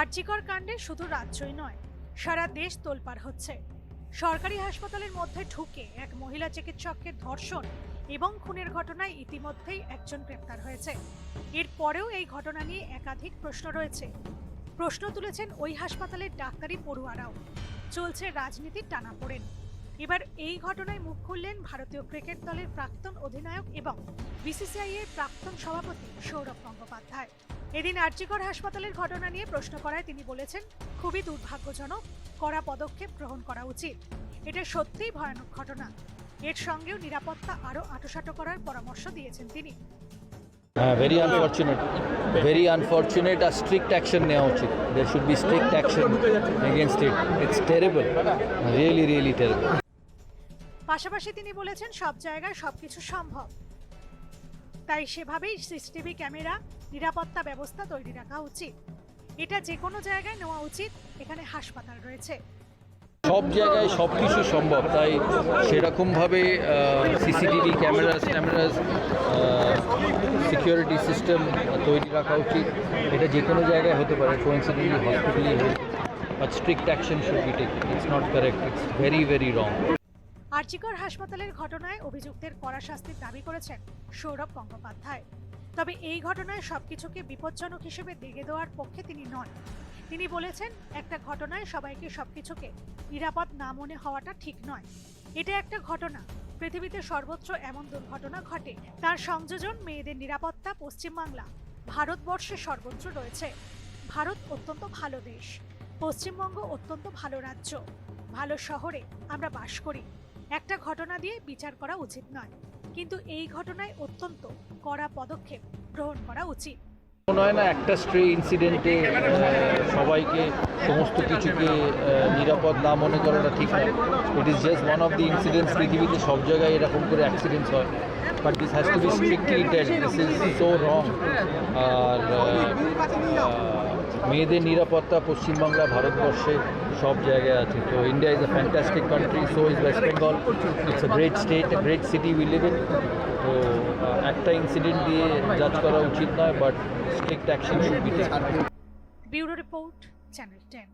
আর্জিকর কাণ্ডে শুধু রাজ্যই নয়, সারা দেশ তোলপাড় হচ্ছে। সরকারি হাসপাতালের মধ্যে ঢুকে এক মহিলা চিকিৎসককে ধর্ষণ এবং খুনের ঘটনায় ইতিমধ্যেই একজন গ্রেপ্তার হয়েছে। এরপরেও এই ঘটনা নিয়ে একাধিক প্রশ্ন রয়েছে। প্রশ্ন তুলেছেন ওই হাসপাতালের ডাক্তারি পড়ুয়ারাও। চলছে রাজনীতির টানাপোড়েন। এবার এই ঘটনায় মুখ খুললেন ভারতীয় ক্রিকেট দলের প্রাক্তন অধিনায়ক এবং বিসিসিআই এর প্রাক্তন সভাপতি সৌরভ গঙ্গোপাধ্যায়। এদিন আর্চিকর হাসপাতালের ঘটনা নিয়ে প্রশ্ন করায় তিনি বলেছেন খুবই দুর্ভাগ্যজনক কড়া পদক্ষেপ গ্রহণ করা উচিত। এটা সত্যিই ভয়ানক ঘটনা। এর সঙ্গেও নিরাপত্তা আরও আঁটোসাঁটো করার পরামর্শ দিয়েছেন তিনি। ভেরি আনফর্চুনেট ভেরি আনফর্চুনেট আর স্ট্রিক্ট অ্যাকশন নেওয়া উচিত। There should be strict action against it it's terrible really really terrible পাশাপাশি তিনি বলেছেন সব জায়গায় সবকিছু সম্ভব। তাই সেভাবেই সিসিটিভি ক্যামেরা, নিরাপত্তা ব্যবস্থা তৈরি রাখা উচিত। এটা যে কোনো জায়গায় নেওয়া উচিত, এখানে হাসপাতাল রয়েছে। সব জায়গায় সব কিছু সম্ভব, তাই সেরকমভাবে সিসিটিভি ক্যামেরাস ট্যামেরাস সিকিউরিটি সিস্টেম তৈরি রাখা উচিত। এটা যে কোনো জায়গায় হতে পারে কোইন্সিডেন্টলি হসপিটালি হোক but strict action should be take it's not correct it's very very wrong RG Kar হাসপাতালের ঘটনায় অভিযুক্তের কড়া শাস্তির দাবি করেছেন সৌরভ গঙ্গোপাধ্যায়। তবে এই ঘটনায় সবকিছুকে বিপজ্জনক হিসেবে দেখে দেওয়ার পক্ষে তিনি নন। তিনি বলেছেন, একটা ঘটনায় সবাইকে সবকিছুকে নিরাপদ না মনে হওয়াটা ঠিক নয়। এটা একটা ঘটনা। পৃথিবীতে সর্বোচ্চ এমন দুর্ঘটনা ঘটে, তার সংযোজন মেয়েদের নিরাপত্তা, পশ্চিমবাংলা। ভারতবর্ষে সর্বোচ্চ রয়েছে। ভারত অত্যন্ত ভালো দেশ। পশ্চিমবঙ্গ অত্যন্ত ভালো রাজ্য। ভালো শহরে আমরা বাস করি। একটা ঘটনা দিয়ে বিচার করা উচিত নয়। কিন্তু এই ঘটনায় অত্যন্ত কড়া পদক্ষেপ গ্রহণ করা উচিত। মনে হয় না, একটা স্ট্রে ইনসিডেন্টে সবাইকে সমস্ত কিছুকে নিরাপদ না মনে করাটা ঠিক নয়। It is just one of the incidents পৃথিবীতে সব জায়গায় এরকম করে অ্যাক্সিডেন্টস হয়। But this has to be strictly dead this is so wrong আর মেয়েদের নিরাপত্তা পশ্চিমবাংলা, ভারতবর্ষে সব জায়গায় আছে। তো India is a fantastic country so is West Bengal it's a great state great city we live in তো একটা ইনসিডেন্ট দিয়ে জাজ করা উচিত নয় but strict action should be taken bureau report channel ten